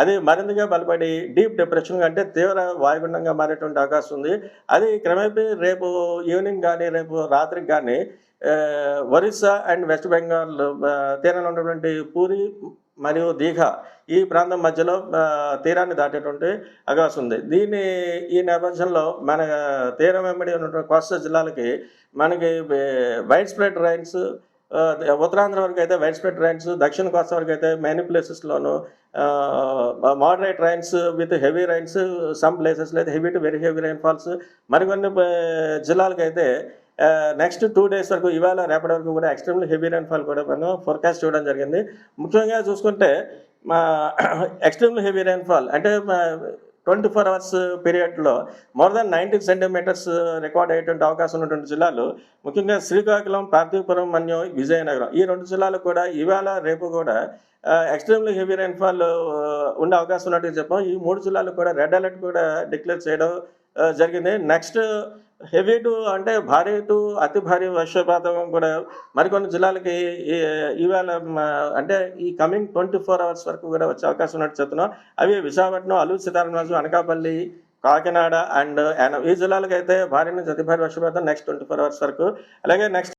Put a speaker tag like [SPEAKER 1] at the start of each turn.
[SPEAKER 1] అది మరింతగా బలపడి డీప్ డిప్రెషన్ అంటే తీవ్ర వాయుగుండంగా మారేటువంటి అవకాశం ఉంది. అది క్రమేపీ రేపు ఈవినింగ్ కానీ రేపు రాత్రికి కానీ ఒరిస్సా అండ్ వెస్ట్ బెంగాల్ తీరంలో ఉన్నటువంటి పూరి మరియు దీఘ ఈ ప్రాంతం మధ్యలో తీరాన్ని దాటేటువంటి అవకాశం ఉంది. దీని ఈ నేపథ్యంలో మన తీరం వెంబడి ఉన్నటువంటి కోస్తా జిల్లాలకి మనకి వైడ్ స్ప్రెడ్ రైన్స్ ఉత్తరాంధ్ర వరకు అయితే వైడ్ స్ప్రెడ్ రైన్స్ దక్షిణ కోస్తా వరకు అయితే many ప్లేసెస్లోను moderate rains with heavy rains some ప్లేసెస్లో అయితే heavy to very heavy rainfalls మరికొన్ని జిల్లాలకైతే నెక్స్ట్ టూ డేస్ వరకు ఇవాళ రేపటి వరకు కూడా ఎక్స్ట్రీమ్లీ హెవీ రైన్ఫాల్ కూడా మనం ఫోర్కాస్ట్ చూడడం జరిగింది. ముఖ్యంగా చూసుకుంటే మా ఎక్స్ట్రీమ్లీ హెవీ రైన్ఫాల్ అంటే ట్వంటీ ఫోర్ అవర్స్ పీరియడ్లో more than ninety centimetres record అయ్యేటువంటి అవకాశం ఉన్నటువంటి జిల్లాలు ముఖ్యంగా శ్రీకాకుళం పార్థివపురం మన్యం విజయనగరం. ఈ రెండు జిల్లాలు కూడా ఇవాళ రేపు కూడా ఎక్స్ట్రీమ్లీ హెవీ రైన్ఫాల్ ఉండే అవకాశం ఉన్నట్టుగా చెప్పాం. ఈ మూడు జిల్లాలు కూడా రెడ్ అలర్ట్ కూడా డిక్లేర్ చేయడం జరిగింది. నెక్స్ట్ హెవీ టు అంటే భారీ టు అతి భారీ వర్షపాతం కూడా మరికొన్ని జిల్లాలకి ఈవేళ అంటే ఈ కమింగ్ ట్వంటీ ఫోర్ అవర్స్ వరకు కూడా వచ్చే అవకాశం ఉన్నట్టు చెప్తున్నాం. అవి విశాఖపట్నం అల్లూరు సీతారామరాజు అనకాపల్లి కాకినాడ అండ్ ఈ జిల్లాలకు అయితే భారీ నుంచి అతి భారీ వర్షపాతం నెక్స్ట్ ట్వంటీ ఫోర్ అవర్స్ వరకు. అలాగే నెక్స్ట్